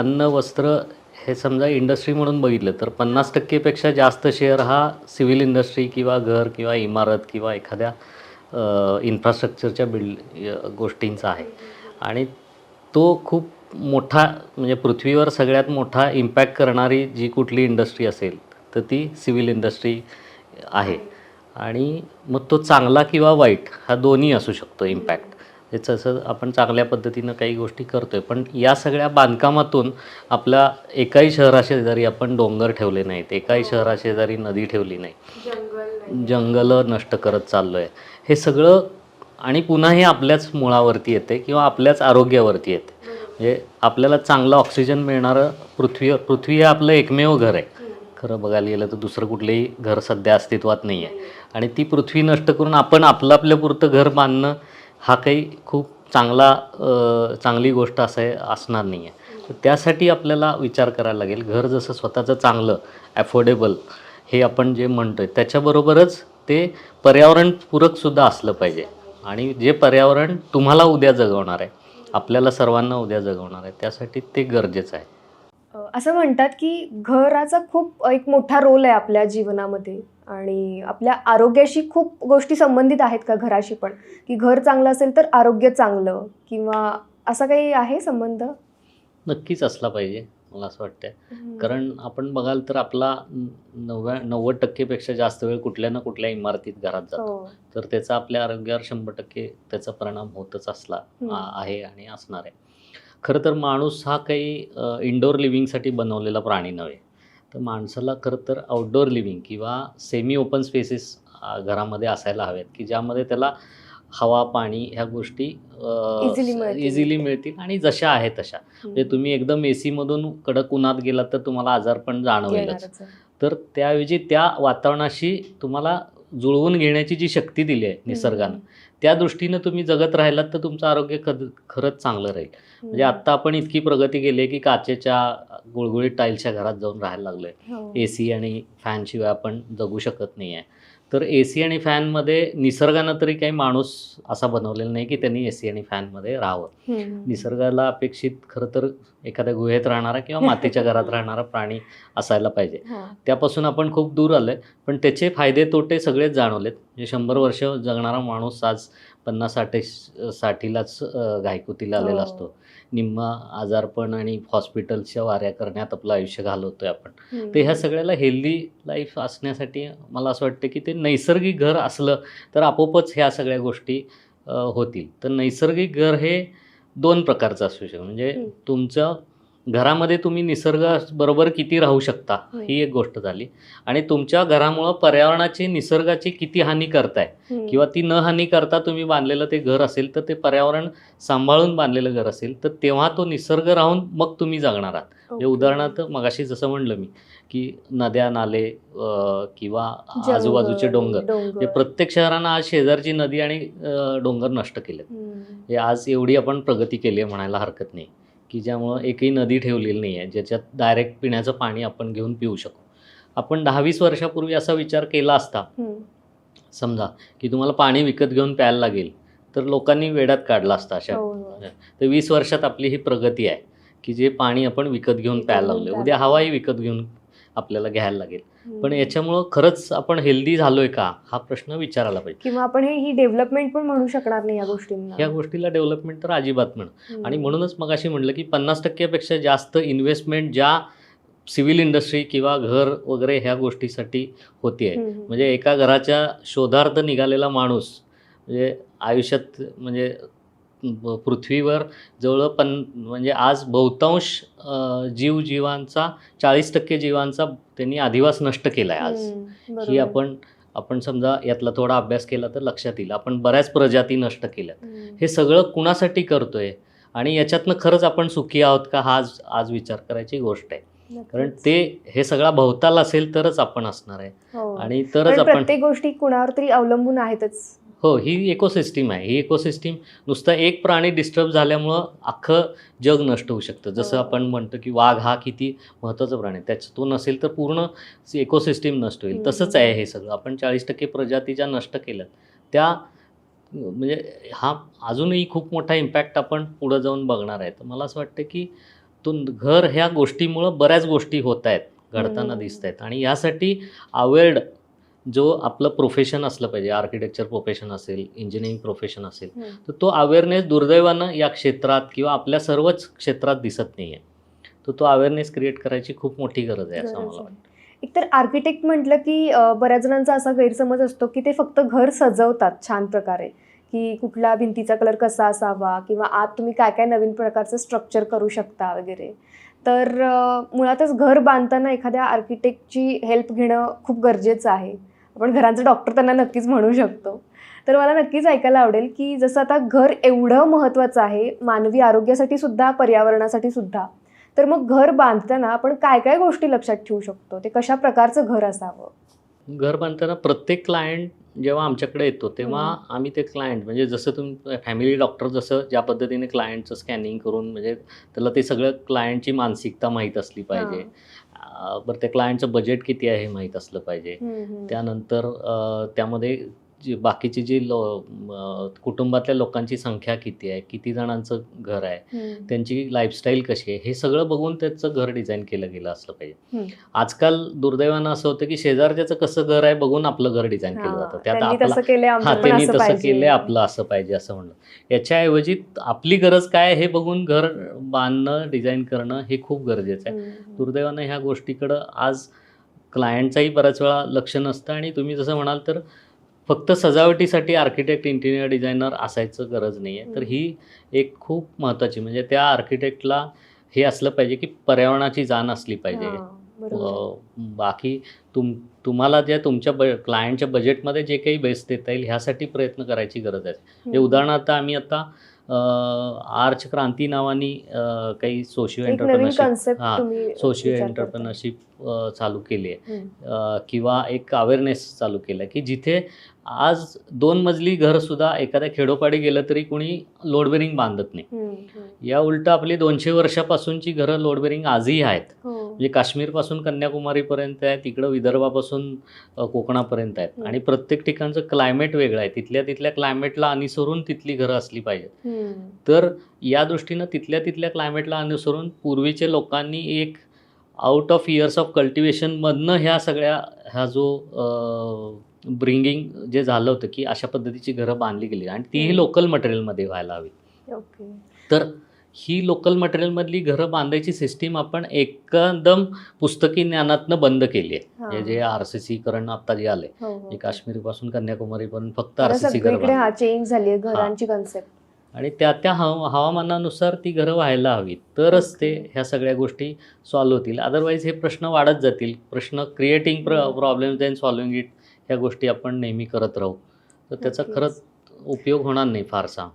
अन्न वस्त्र हे समजा इंडस्ट्री म्हणून बघितलं तर पन्नास टक्केपेक्षा जास्त शेअर हा सिव्हिल इंडस्ट्री किंवा घर किंवा इमारत किंवा एखाद्या इन्फ्रास्ट्रक्चरच्या बिल्ड गोष्टींचा आहे. आणि तो खूप मोठा म्हणजे पृथ्वीवर सगळ्यात मोठा इम्पॅक्ट करणारी जी कुठली इंडस्ट्री असेल तर ती सिव्हिल इंडस्ट्री आहे. आणि मग तो चांगला किंवा वाईट हा दोन्ही असू शकतो इम्पॅक्ट हे तसं आपण चांगल्या पद्धतीनं काही गोष्टी करतो आहे पण या सगळ्या बांधकामातून आपल्या एकाही शहराशेजारी आपण डोंगर ठेवले नाहीत. एकाही शहराशेजारी नदी ठेवली नाही. जंगलं नष्ट करत चाललो आहे हे सगळं आणि पुन्हा हे आपल्याच मुळावरती येते किंवा आपल्याच आरोग्यावरती येते. म्हणजे आपल्याला चांगलं ऑक्सिजन मिळणारं पृथ्वी पृथ्वी हे आपलं एकमेव घर आहे. खरं बघायला गेलं तर दुसरं कुठलंही घर सध्या अस्तित्वात नाही आहे आणि ती पृथ्वी नष्ट करून आपण आपलं आपल्यापुरतं घर बांधणं हा काही खूप चांगला चांगली गोष्ट असं आहे असणार नाही आहे. तर त्यासाठी आपल्याला विचार करायला लागेल. घर जसं स्वतःचं चांगलं ॲफोर्डेबल हे आपण जे म्हणतो आहे त्याच्याबरोबरच ते पर्यावरणपूरकसुद्धा असलं पाहिजे. आणि जे पर्यावरण तुम्हाला उद्या जगवणार आहे आपल्याला सर्वांना उद्या जगवणार आहे त्यासाठी ते गरजेचं आहे. असं म्हणतात की घराचा खूप एक मोठा रोल आहे आपल्या जीवनामध्ये. आणि आपल्या आरोग्याशी खूप गोष्टी संबंधित आहेत का घराशी पण? की घर चांगलं असेल तर आरोग्य चांगलं किंवा असा काही आहे संबंध? नक्कीच असला पाहिजे मला असं वाटतंय. कारण आपण बघाल तर आपला नव्या नव्वद टक्केपेक्षा जास्त वेळ कुठल्या ना कुठल्या इमारतीत घरात जातो. हो. तर त्याचा आपल्या आरोग्यावर शंभर टक्के त्याचा परिणाम होतच असला आहे आणि असणार आहे. खरं तर माणूस हा काही इंडोर लिव्हिंगसाठी बनवलेला प्राणी नव्हे. तर माणसाला खरं तर आउटडोअर लिव्हिंग किंवा सेमी ओपन स्पेसेस घरामध्ये असायला हवेत की ज्यामध्ये त्याला हवा पाणी ह्या गोष्टी. इझिली मिळतील. आणि जशा आहेत तशा. म्हणजे तुम्ही एकदम ए सीमधून कडक उन्हात गेलात तर तुम्हाला आजार पण जाणवेलच. तर त्याऐवजी त्या वातावरणाशी तुम्हाला जुळवून घेण्याची जी शक्ती दिली आहे निसर्गानं त्या दृष्टीनं तुम्ही जगत राहिलात तर तुमचं आरोग्य खरंच चांगलं राहील. म्हणजे आत्ता आपण इतकी प्रगती केली आहे की काचेच्या गुळगुळीत टाईलच्या घरात जाऊन राहायला लागलो आहे हो. ए सी आणि फॅनशिवाय आपण जगू शकत नाही आहे तर ए सी आणि फॅनमध्ये निसर्गानं तरी काही माणूस असा बनवलेला नाही की त्यांनी ए सी आणि फॅनमध्ये राहावं. निसर्गाला अपेक्षित खरं तर एखाद्या गुहेत राहणारा किंवा मातीच्या घरात राहणारा प्राणी असायला पाहिजे. त्यापासून आपण खूप दूर आलो आहे पण त्याचे फायदे तोटे सगळेच जाणवलेत म्हणजे शंभर वर्ष जगणारा माणूस आज पन्नास साठे साठीलाच घायकुतीला आलेला हो. असतो निम्मा आजारपण आणि हॉस्पिटलच्या वाऱ्या करण्यात आपलं आयुष्य घालवतोय आपण. तर ह्या सगळ्याला हेल्दी लाईफ असण्यासाठी मला असं वाटतं की ते नैसर्गिक घर असलं तर आपोआपच ह्या सगळ्या गोष्टी होतील तर नैसर्गिक घर हे दोन प्रकारचं असू शकतं म्हणजे. तुमचं घरामध्ये तुम्ही निसर्गाबरोबर किती राहू शकता हं. एक गोष्ट झाली आणि तुमच्या घरामुळं पर्यावरणाची निसर्गाची किती हानी करताय. किंवा ती न हानी करता तुम्ही बांधलेलं ते घर असेल तर ते पर्यावरण सांभाळून बांधलेलं घर असेल तर तेव्हा तो निसर्ग राहून मग तुम्ही जगणार आहात म्हणजे. उदाहरणार्थ मगाशी जसं म्हणलं मी की नद्या नाले किंवा आजूबाजूचे डोंगर हे प्रत्येक शहरानं आज शेजारची नदी आणि डोंगर नष्ट केलेत. हे आज एवढी आपण प्रगती केली आहे म्हणायला हरकत नाही की ज्यामुळं एकही नदी ठेवलेली नाही आहे ज्याच्यात डायरेक्ट पिण्याचं पाणी आपण घेऊन पिऊ शकू आपण दहा वीस वर्षापूर्वी असा विचार केला असता. समजा की तुम्हाला पाणी विकत घेऊन प्यायला लागेल तर लोकांनी वेड्यात काढला असता अशा हो, हो. तर वीस वर्षात आपली ही प्रगती आहे की जे पाणी आपण विकत घेऊन प्यायला लागलो उद्या. हवाही विकत घेऊन आपल्याला घ्यायला लागेल. पण याच्यामुळं खरंच आपण हेल्दी झालोय का हा प्रश्न विचारायला पाहिजे. किंवा आपण हे ही डेव्हलपमेंट पण म्हणू शकणार नाही या गोष्टींना. ह्या गोष्टीला डेव्हलपमेंट तर अजिबात म्हण. आणि म्हणूनच मग अशी म्हटलं की पन्नास टक्क्यापेक्षा जास्त इन्व्हेस्टमेंट ज्या सिव्हिल इंडस्ट्री किंवा घर वगैरे ह्या गोष्टीसाठी होती आहे. म्हणजे एका घराच्या शोधार्थ निघालेला माणूस म्हणजे आयुष्यात म्हणजे पृथ्वीवर जवळ पन म्हणजे आज बहुतांश जीव जीवांचा चाळीस टक्के जीवांचा त्यांनी अधिवास नष्ट केला आहे आज. ही. आपण आपण समजा यातला थोडा अभ्यास केला तर लक्षात येईल आपण बऱ्याच प्रजाती नष्ट केल्या हम्म. हे सगळं कुणासाठी करतोय आणि याच्यातनं खरंच आपण सुखी आहोत का हा आज आज विचार करायची गोष्ट आहे कारण. ते हे सगळा भवताल असेल तरच आपण असणार आहे हो. आणि तरच कारण आपण प्रत्येक गोष्टी कुणावर तरी अवलंबून आहेतच हो ही इकोसिस्टीम आहे ही इकोसिस्टीम नुसता एक प्राणी डिस्टर्ब झाल्यामुळं अख्खं जग नष्ट होऊ शकतं जसं हो. आपण म्हणतो की वाघ हा किती महत्त्वाचा प्राणी आहे त्याच तो नसेल तर पूर्ण इकोसिस्टीम नष्ट होईल. तसंच आहे हे सगळं आपण चाळीस टक्के प्रजाती ज्या नष्ट केल्यात त्या म्हणजे हा अजूनही खूप मोठा इम्पॅक्ट आपण पुढं जाऊन बघणार आहे तर मला असं वाटतं की तो घर ह्या गोष्टीमुळं बऱ्याच गोष्टी होत आहेत घडताना. दिसत आहेत आणि यासाठी अवेअर्ड जो आपलं प्रोफेशन असलं पाहिजे आर्किटेक्चर प्रोफेशन असेल इंजिनिअरिंग प्रोफेशन असेल. तर तो अवेअरनेस दुर्दैवानं या क्षेत्रात किंवा आपल्या सर्वच क्षेत्रात दिसत नाही आहे तर तो अवेअरनेस क्रिएट करायची खूप मोठी गरज आहे असं मला. वाटतं. एकतर आर्किटेक्ट म्हटलं की बऱ्याच जणांचा असा गैरसमज असतो की ते फक्त घर सजवतात छान प्रकारे. की कुठला भिंतीचा कलर कसा असावा किंवा आत तुम्ही काय काय नवीन प्रकारचं स्ट्रक्चर करू शकता वगैरे. तर मुळातच घर बांधताना एखाद्या आर्किटेक्टची हेल्प घेणं खूप गरजेचं आहे. आपण घरांचं डॉक्टर त्यांना नक्कीच म्हणू शकतो. तर मला नक्कीच ऐकायला आवडेल की जसं आता घर एवढं महत्त्वाचं आहे मानवी आरोग्यासाठी सुद्धा पर्यावरणासाठी सुद्धा तर मग घर बांधताना आपण काय काय गोष्टी लक्षात ठेवू शकतो? ते कशा प्रकारचं घर असावं? घर बांधताना प्रत्येक क्लायंट जेव्हा आमच्याकडे येतो तेव्हा आम्ही ते क्लायंट म्हणजे जसं तुम्ही फॅमिली डॉक्टर जसं ज्या पद्धतीने क्लायंटचं स्कॅनिंग करून म्हणजे त्याला ते सगळं क्लायंटची मानसिकता माहीत असली पाहिजे. बरं त्या क्लायंटचं बजेट किती आहे हे माहीत असलं पाहिजे. त्यानंतर त्यामध्ये जी बाकीची जी लो कुटुंबातल्या लोकांची संख्या किती आहे किती जणांचं घर आहे. त्यांची लाईफस्टाईल कशी आहे हे सगळं बघून त्याचं घर डिझाईन केलं गेलं असलं पाहिजे. आजकाल दुर्दैवानं असं होतं की शेजारच्याचं कसं घर आहे बघून आपलं घर डिझाईन केलं जातं त्यात आपला हा त्यांनी असं तसं पाहिजे केलंय आपलं असं पाहिजे असं म्हणलं याच्याऐवजी आपली गरज काय हे बघून घर बांधणं डिझाईन करणं हे खूप गरजेचं आहे. दुर्दैवानं ह्या गोष्टीकडं आज क्लायंटचाही बऱ्याच वेळा लक्ष नसतं आणि तुम्ही जसं म्हणाल तर फक्त सजावटीसाठी आर्किटेक्ट इंटिरियर डिझायनर असायचं गरज नाही आहे तर. ही एक खूप महत्त्वाची म्हणजे त्या आर्किटेक्टला हे असलं पाहिजे की पर्यावरणाची जाण असली पाहिजे बाकी तुम तुम्हाला ज्या तुमच्या ब क्लायंटच्या बजेटमध्ये जे काही बेस्ट देता येईल ह्यासाठी प्रयत्न करायची गरज आहे म्हणजे. उदाहरणार्थ आम्ही आता आर्च क्रांती नावानी काही सोशिओ एंटरप्रिनरशिप हा, सोशिओ. एंटरप्रिनरशिप चालू केली आहे किंवा एक अवेअरनेस चालू केलं की जिथे आज दोन मजली घरसुद्धा एखाद्या खेडोपाडी गेलं तरी कोणी लोडबेरिंग बांधत नाही. या उलट आपली दोनशे वर्षापासूनची घरं लोडबेरिंग आजही आहेत हो. म्हणजे काश्मीरपासून कन्याकुमारीपर्यंत आहे तिकडं विदर्भापासून कोकणापर्यंत आहेत. आणि प्रत्येक ठिकाणचं क्लायमेट वेगळं आहे तिथल्या तिथल्या क्लायमेटला अनुसरून तिथली घरं असली पाहिजेत. तर या दृष्टीनं तिथल्या तिथल्या क्लायमेटला अनुसरून पूर्वीचे लोकांनी एक आउट ऑफ इयर्स ऑफ कल्टिवेशनमधनं ह्या सगळ्या ह्या जो ब्रिंगिंग जे झालं होतं की अशा पद्धतीची घरं बांधली गेली. आणि तीही. लोकल मटेरियलमध्ये व्हायला हवी. ओके. तर ही लोकल मटेरियलमधली घरं बांधायची सिस्टीम आपण एकदम पुस्तकी ज्ञानातनं बंद केली आहे. जे आर सी सी करण आता जे आले हो, हो. काश्मीरपासून कन्याकुमारीपर्यंत फक्त आर सी सी घरं चेंज झाली आहे घरांची कन्सेप्ट आणि त्या त्या हव हवामानानुसार ती घरं व्हायला हवीत तरच ते. ह्या सगळ्या गोष्टी सॉल्व्ह होतील. अदरवाईज हे प्रश्न वाढत जातील. प्रश्न क्रिएटिंग प्र. प्रॉब्लेम्स देन सॉल्विंग इट ह्या गोष्टी आपण नेहमी करत राहू तर त्याचा. खरंच उपयोग होणार नाही फारसा